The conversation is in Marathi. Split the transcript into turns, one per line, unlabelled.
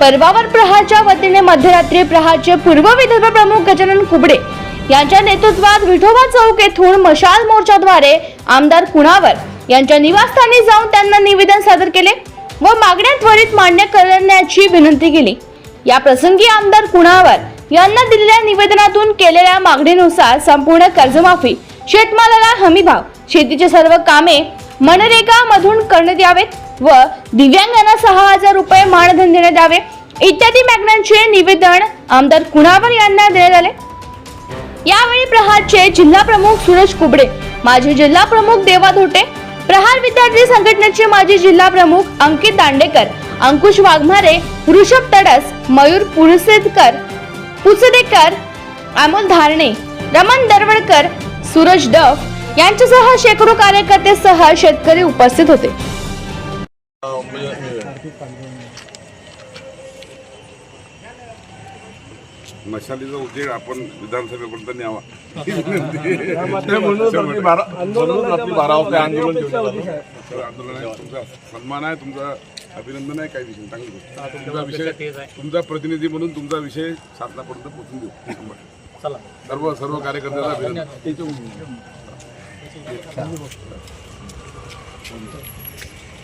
परवावर प्रहारच्या वतीने मध्यरात्री प्रहारचे पूर्व विदर्भ प्रमुख गजानन कुबडे यांच्या नेतृत्वात विठोबा चौक येथून मशाल मोर्चाद्वारे आमदार कुणावर यांच्या निवासस्थानी जाऊन त्यांना निवेदन सादर केले व मागण्या त्वरित मान्य करण्याची विनंती केली. या प्रसंगी आमदार कुणावर यांना दिलेल्या निवेदनातून केलेल्या मागणीनुसार संपूर्ण कर्जमाफी शेतमालाला हमी भाव शेतीचे सर्व कामे मनरेगा मधून करण्यात यावेत. व दिव्यांगांना सहा हजार रुपये मानधन देण्यात यावे इत्यादी मागण्यांचे निवेदन आमदार कुणावर यांना देण्यात आले? यावेळी प्रहारचे जिल्हा प्रमुख सुरज कुबडे माजी जिल्हा प्रमुख देवा धोटे प्रहार विद्यार्थी संघटनेचे माजी जिल्हा प्रमुख अंकित दांडेकर अंकुश वाघमारे ऋषभ तडस मयूर पुरसेदकर पुसदेकर अमोल धारणे रमण दरवडकर सूरज डफ यांच्यासह शेकडो कार्यकर्ते शेतकरी उपस्थित होते.
मशालीचा उद्योग आपण विधानसभेपर्यंत न्यावा.
बारा वाजता आंदोलन
आहे तुमचा सन्मान आहे तुमचा अभिनंदन आहे काही विषय चांगली गोष्ट. तुमचा विषय तुमचा प्रतिनिधी म्हणून तुमचा विषय शासनापर्यंत पोहोचून देऊ. शंभर. सर्व सर्व कार्यकर्त्यांना अभिनंदन.